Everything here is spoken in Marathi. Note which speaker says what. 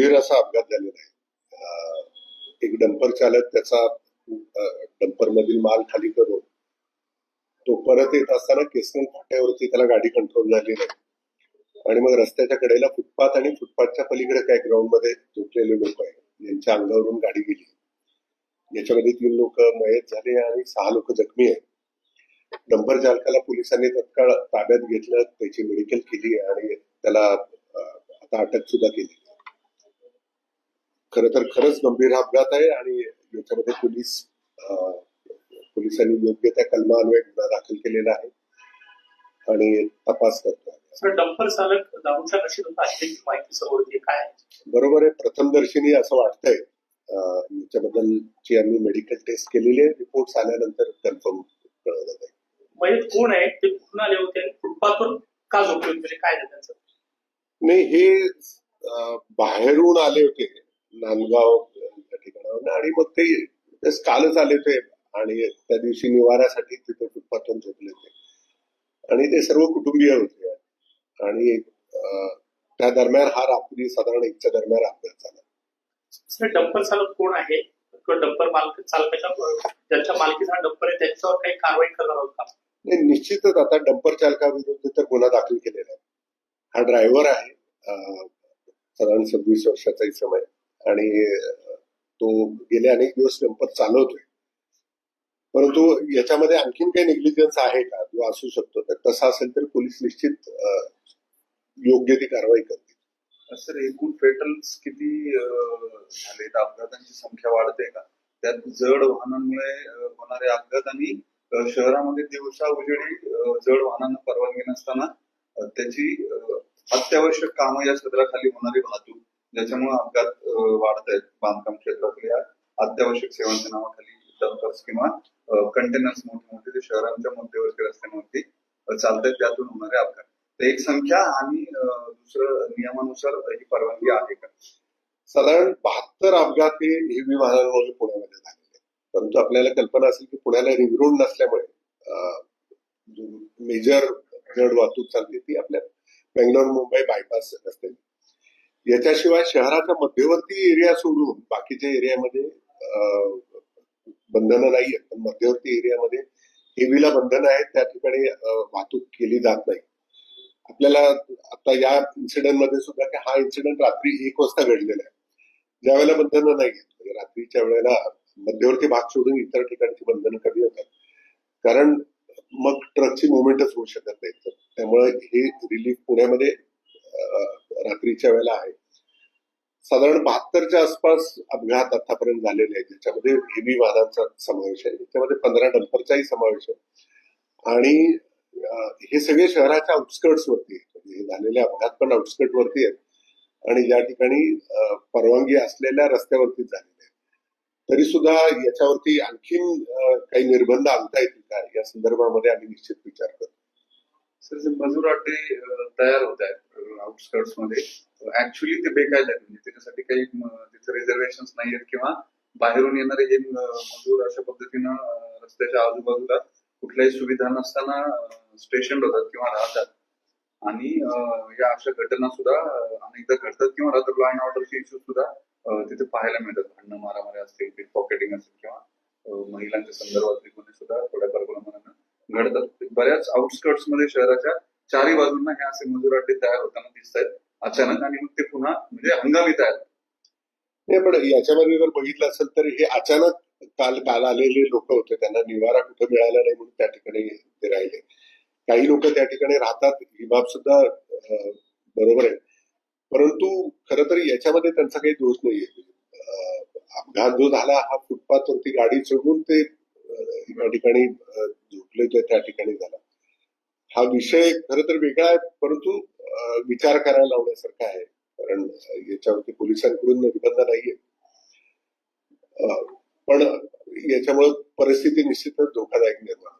Speaker 1: गंभीर असा अपघात झालेला आहे. एक डंपर चालक त्याचा डंपर मधील माल खाली करून तो परत येत असताना केसनल फाट्यावरती त्याला गाडी कंट्रोल झाली नाही. आणि मग रस्त्याच्या कडेला फुटपाथ आणि फुटपाथच्या पलीकडे काय ग्राउंडमध्ये झोपलेले लोक आहेत. यांच्या अंगावरून गाडी गेली. याच्यामध्ये तीन लोक मयत झाले आणि सहा लोक जखमी आहेत. डंपर चालकाला पोलिसांनी तत्काळ ताब्यात घेतलं त्याची मेडिकल केली आणि त्याला आता अटक सुद्धा केली. खर तर खरंच गंभीर अपघात आहे आणि याच्यामध्ये पोलीस पोलिसांनी योग्य त्या कलमान्वये गुन्हा दाखल केलेला आहे आणि तपास करतोय.
Speaker 2: सर डंपर चालक दारूच्या माहिती समोर काय आहे?
Speaker 1: बरोबर आहे प्रथमदर्शनी असं वाटतंय. याच्याबद्दलची आम्ही मेडिकल टेस्ट केलेली आहे रिपोर्ट आल्यानंतर कन्फर्म कळवलं जाईल.
Speaker 2: मयत कोण आहे? ते कुठून आले होते आणि फुटपाथवर का झोपले होते? म्हणजे काय त्यांचं?
Speaker 1: नाही हे बाहेरून आले होते. नांदगाव या ठिकाणावर. आणि मग ते ते कालच आले होते आणि त्या दिवशी निवाऱ्यासाठी तिथे फुटपाथवर झोपले होते आणि ते सर्व कुटुंबीय होते. आणि त्या दरम्यान हा रात्री साधारण एकच्या दरम्यान अपघात झाला.
Speaker 2: डंपर चालक कोण आहे? डंपर मालक चालकाच्या ज्यांच्या मालकीचा डंपर आहे त्यांच्यावर काही कारवाई करणार आहोत का?
Speaker 1: नाही निश्चितच आता डंपर चालकाविरुद्ध तर गुन्हा दाखल केलेला आहे. हा ड्रायव्हर आहे साधारण सव्वीस वर्षाचाही समय आणि तो गेले अनेक दिवस संपत चालवतोय. परंतु याच्यामध्ये आणखीन काही निग्लिजन्स आहे का? जो असू शकतो. तर तसा असेल तर पोलीस निश्चित योग्य ती कारवाई करतील.
Speaker 3: सर एकूण फेटल्स किती झाले? अपघातांची संख्या वाढते का? त्यात जड वाहनांमुळे होणारे अपघात आणि शहरामध्ये दिवसा उजेडी जड वाहनांना परवानगी नसताना त्याची अत्यावश्यक कामं या सदराखाली होणारी वाहतूक ज्याच्यामुळे अपघात वाढत आहेत बांधकाम क्षेत्रातल्या अत्यावश्यक सेवांच्या नावाखाली डंपर्स किंवा कंटेनर्स मोठे मोठे जे शहरांच्या मध्यवर्ती रस्त्यांवरती अं, चालतात त्यातून होणारे अपघात. तर एक संख्या आणि दुसरं नियमानुसार ही परवानगी आहे का?
Speaker 1: साधारण बहात्तर अपघात हे हेवी पुण्यामध्ये झालेले परंतु आपल्याला कल्पना असेल की पुण्याला रिंग रोड नसल्यामुळे मेजर जड वाहतूक चालते ती आपल्या बेंगलोर मुंबई बायपास रस्त्याने याच्याशिवाय शहराचा मध्यवर्ती एरिया सोडून बाकीच्या एरियामध्ये बंधनं नाही आहेत पण मध्यवर्ती एरियामध्ये हेवीला बंधनं आहेत. त्या ठिकाणी वाहतूक केली जात नाही. आपल्याला आता या इन्सिडेंटमध्ये सुद्धा की हा इन्सिडेंट रात्री एक वाजता घडलेला आहे. ज्यावेळेला बंधनं नाही आहेत म्हणजे रात्रीच्या वेळेला मध्यवर्ती भाग सोडून इतर ठिकाणची बंधनं कमी होतात. कारण मग ट्रकची मुवमेंटच होऊ शकत नाही. तर त्यामुळे हे रिलीफ पुण्यामध्ये रात्रीच्या वेळेला आहे. साधारण बहात्तरच्या आसपास अपघात आतापर्यंत झालेले आहेत. ज्याच्यामध्ये हेवी वाहनांचा समावेश आहे. त्याच्यामध्ये पंधरा डंपरचाही समावेश आहे. आणि हे सगळे शहराच्या आउटस्कर्ट्स वरती आहेत. म्हणजे हे झालेले अपघात पण आउटस्कर्ट वरती आहेत. आणि ज्या ठिकाणी परवानगी असलेल्या रस्त्यावरती झालेले आहेत. तरी सुद्धा याच्यावरती आणखीन काही निर्बंध आणता येतील का? या संदर्भामध्ये आम्ही निश्चित विचार करतो.
Speaker 3: जे मजूर अटे तयार होत आहेत आउटस्कर्ट्समध्ये ऍक्च्युली ते बेकायदा आहेत. म्हणजे त्याच्यासाठी काही तिथे रिझर्वेशन नाही आहेत किंवा बाहेरून येणारे हे मजूर अशा पद्धतीनं रस्त्याच्या आजूबाजूला कुठल्याही सुविधा नसताना स्टेशन होतात किंवा राहतात. आणि या अशा घटना सुद्धा अनेकदा घडतात किंवा रात्र लॉ अँड ऑर्डरचे इश्यू सुद्धा तिथे पाहायला मिळतात. भांडणं मारामारी असतील पॉकेटिंग असेल किंवा महिलांच्या संदर्भातले गुन्हे सुद्धा थोड्याफार प्रमाणात घडतात. बऱ्याच आउटस्कर्ट्समध्ये शहराच्या चारही बाजूंना हे असे मजूर अड्डे तयार होताना दिसत आहेत अचानक आणि मग ते पुन्हा म्हणजे हंगामी तयार होतात.
Speaker 1: नाही पण याच्यामध्ये जर बघितलं असेल तर हे अचानक काल काल आलेले लोक होते. त्यांना निवारा कुठे मिळाला नाही म्हणून त्या ठिकाणी ते राहिले. काही लोक त्या ठिकाणी राहतात. ही बाब सुद्धा बरोबर आहे. परंतु खर तर याच्यामध्ये त्यांचा काही दोष नाहीये. अपघात जो झाला हा फुटपाथवरती गाडी चढून ते या ठिकाणी झोपले होते त्या ठिकाणी झाला. हा विषय खर तर वेगळा आहे परंतु विचार करायला लावण्यासारखा आहे. कारण याच्यावरती पोलिसांकडून निर्बंध नाहीये. अं, पण याच्यामुळे परिस्थिती निश्चितच धोकादायक निर्माण